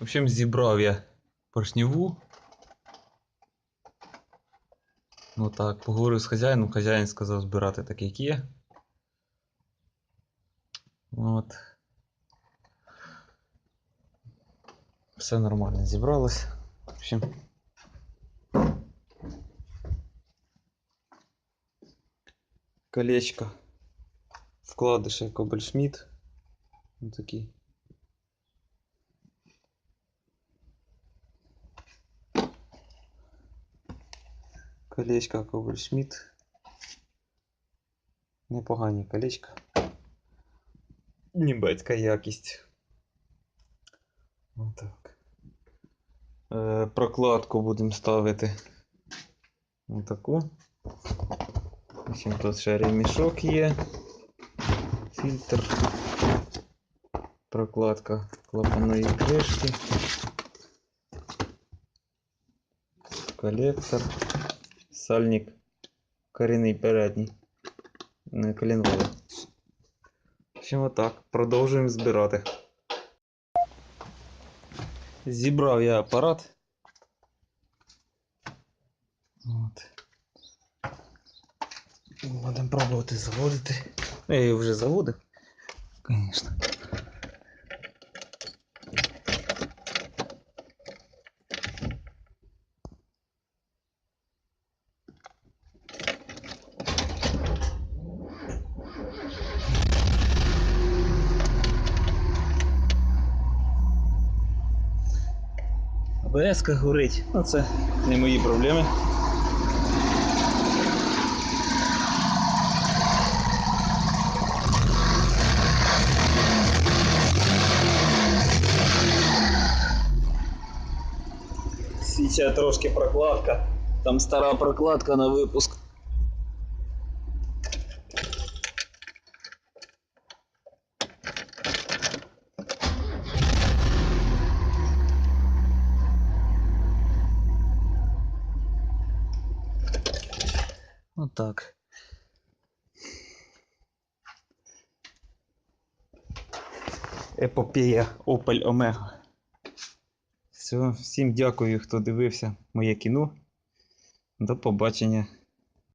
В общем, зібрав я поршневу. Ну так, поговорив з хазяїном, хазяїн сказав збирати так, як є. От. Все нормально зібралось. В общем. Колечко. Вкладиші Кобальшміт. Ось такі. Колечко Кобальшміт. Непогані колечка. Німецька якість. Отак. Е, прокладку будемо ставити. Отаку. Общем, тут ще ремішок є. Фільтр. Прокладка клапаної кришки. Колектор. Сальник. Корінний передній. Колінвали. В общем, отак. Продовжуємо збирати. Зібрав я апарат. От. Будемо пробувати заводити. Ну, Я його вже заводив. Звісно. АБС горить. Ну це не мої проблеми. Свіча трошки прокладка. Там стара прокладка на випуск. Отак. Епопея Opel Omega. Все, всім дякую, хто дивився моє кіно. До побачення.